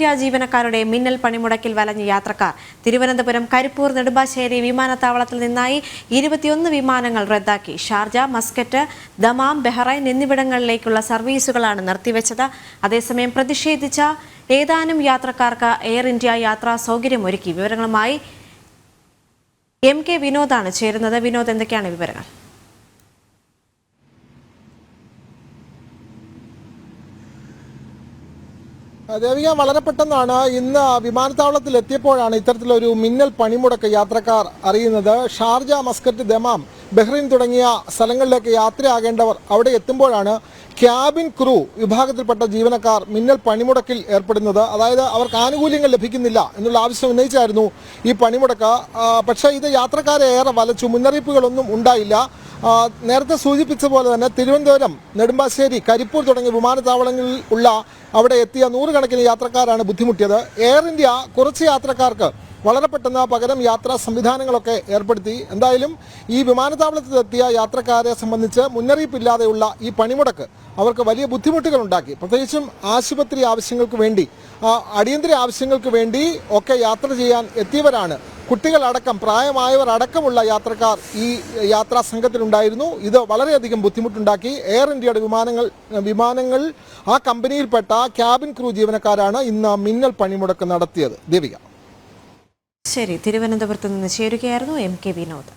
India ജീവനക്കാരുടെ മിന്നൽ പണിമുടക്കിൽ വലഞ്ഞ യാത്രക്കാർ തിരുവനന്തപുരം കരിപ്പൂർ നെടുമ്പാശ്ശേരി വിമാനത്താവളത്തിൽ നിന്നായി ഇരുപത്തിയൊന്ന് വിമാനങ്ങൾ റദ്ദാക്കി. ഷാർജ മസ്കറ്റ് ദമാം ബെഹ്റൈൻ എന്നിവിടങ്ങളിലേക്കുള്ള സർവീസുകളാണ് നിർത്തിവെച്ചത്. അതേസമയം പ്രതിഷേധിച്ച ഏതാനും യാത്രക്കാർക്ക് എയർ ഇന്ത്യ യാത്രാ സൗകര്യം ഒരുക്കി. വിവരങ്ങളുമായി എം കെ വിനോദാണ് ചേരുന്നത്. വിനോദ് എന്തൊക്കെയാണ് വിവരങ്ങൾ? ദേവിക വളരെ പെട്ടെന്നാണ് ഇന്ന് വിമാനത്താവളത്തിൽ എത്തിയപ്പോഴാണ് ഇത്തരത്തിലൊരു മിന്നൽ പണിമുടക്ക് യാത്രക്കാർ അറിയുന്നത്. Sharjah Muscat Dammam. ബഹ്റൈൻ തുടങ്ങിയ സ്ഥലങ്ങളിലേക്ക് യാത്രയാകേണ്ടവർ അവിടെ എത്തുമ്പോഴാണ് ക്യാബിൻ ക്രൂ വിഭാഗത്തിൽപ്പെട്ട ജീവനക്കാർ മിന്നൽ പണിമുടക്കിൽ ഏർപ്പെടുന്നത്. അതായത് അവർക്ക് ആനുകൂല്യങ്ങൾ ലഭിക്കുന്നില്ല എന്നുള്ള ആവശ്യം ഉന്നയിച്ചായിരുന്നു ഈ പണിമുടക്ക്. പക്ഷേ ഇത് യാത്രക്കാരെ ഏറെ വലച്ചു. മുന്നറിയിപ്പുകളൊന്നും ഉണ്ടായില്ല. നേരത്തെ സൂചിപ്പിച്ച പോലെ തന്നെ തിരുവനന്തപുരം നെടുമ്പാശ്ശേരി കരിപ്പൂർ തുടങ്ങിയ വിമാനത്താവളങ്ങളിൽ ഉള്ള അവിടെ എത്തിയ നൂറുകണക്കിന് യാത്രക്കാരാണ് ബുദ്ധിമുട്ടിയത്. എയർ ഇന്ത്യ കുറച്ച് യാത്രക്കാർക്ക് വളരെ പെട്ടെന്ന് പകരം യാത്രാ സംവിധാനങ്ങളൊക്കെ ഏർപ്പെടുത്തി. എന്തായാലും ഈ വിമാനത്താവളത്തിലെത്തിയ യാത്രക്കാരെ സംബന്ധിച്ച് മുന്നറിയിപ്പില്ലാതെയുള്ള ഈ പണിമുടക്ക് അവർക്ക് വലിയ ബുദ്ധിമുട്ടുകൾ ഉണ്ടാക്കി പ്രത്യേകിച്ചും ആശുപത്രി ആവശ്യങ്ങൾക്ക് വേണ്ടി അടിയന്തര ആവശ്യങ്ങൾക്ക് വേണ്ടി ഒക്കെ യാത്ര ചെയ്യാൻ എത്തിയവരാണ്. കുട്ടികളടക്കം പ്രായമായവർ അടക്കമുള്ള യാത്രക്കാർ ഈ യാത്രാ സംഘത്തിലുണ്ടായിരുന്നു. ഇത് വളരെയധികം ബുദ്ധിമുട്ടുണ്ടാക്കി. എയർ ഇന്ത്യയുടെ വിമാനങ്ങൾ വിമാനങ്ങൾ ആ കമ്പനിയിൽപ്പെട്ട ക്യാബിൻ ക്രൂ ജീവനക്കാരാണ് ഇന്ന് മിന്നൽ പണിമുടക്ക് നടത്തിയത്. ദേവിക. ശരി തിരുവനന്തപുരത്ത് നിന്ന് ചേരുകയായിരുന്നു എം കെ വിനോദ്.